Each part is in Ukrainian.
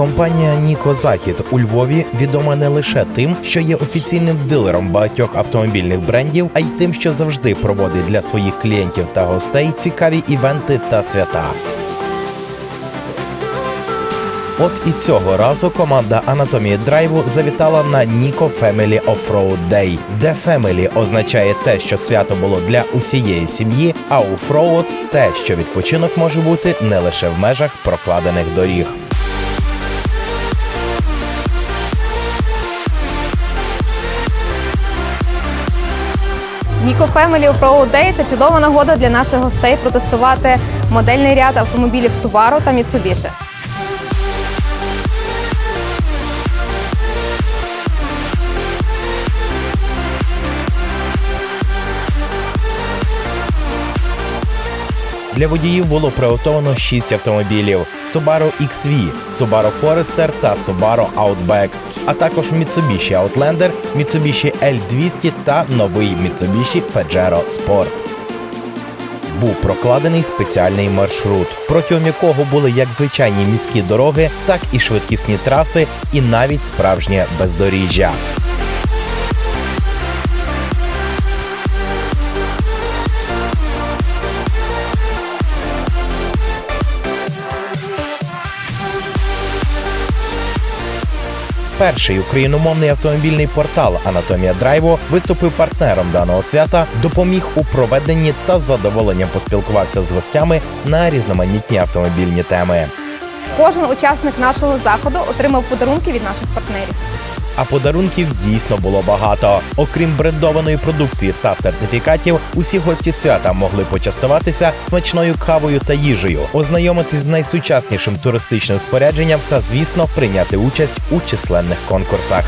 Компанія Ніко Захід у Львові відома не лише тим, що є офіційним дилером багатьох автомобільних брендів, а й тим, що завжди проводить для своїх клієнтів та гостей цікаві івенти та свята. От і цього разу команда Анатомії драйву завітала на Nico Family Offroad Day, де Family означає те, що свято було для усієї сім'ї, а Offroad – те, що відпочинок може бути не лише в межах прокладених доріг. Ніко Family Pro Day – це чудова нагода для наших гостей протестувати модельний ряд автомобілів Subaru та Mitsubishi. Для водіїв було приготовано 6 автомобілів: Subaru XV, Subaru Forester та Subaru Outback, а також Mitsubishi Outlander, Mitsubishi L200 та новий Mitsubishi Pajero Sport. Був прокладений спеціальний маршрут, протягом якого були як звичайні міські дороги, так і швидкісні траси, і навіть справжнє бездоріжжя. Перший україномовний автомобільний портал Анатомія Драйву виступив партнером даного свята, допоміг у проведенні та з задоволенням поспілкувався з гостями на різноманітні автомобільні теми. Кожен учасник нашого заходу отримав подарунки від наших партнерів. А подарунків дійсно було багато. Окрім брендованої продукції та сертифікатів, усі гості свята могли почастуватися смачною кавою та їжею, ознайомитись з найсучаснішим туристичним спорядженням та, звісно, прийняти участь у численних конкурсах.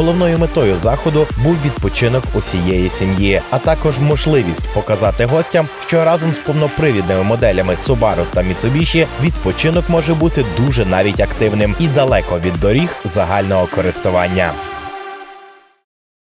Головною метою заходу був відпочинок усієї сім'ї, а також можливість показати гостям, що разом з повнопривідними моделями Subaru та Mitsubishi відпочинок може бути дуже навіть активним і далеко від доріг загального користування.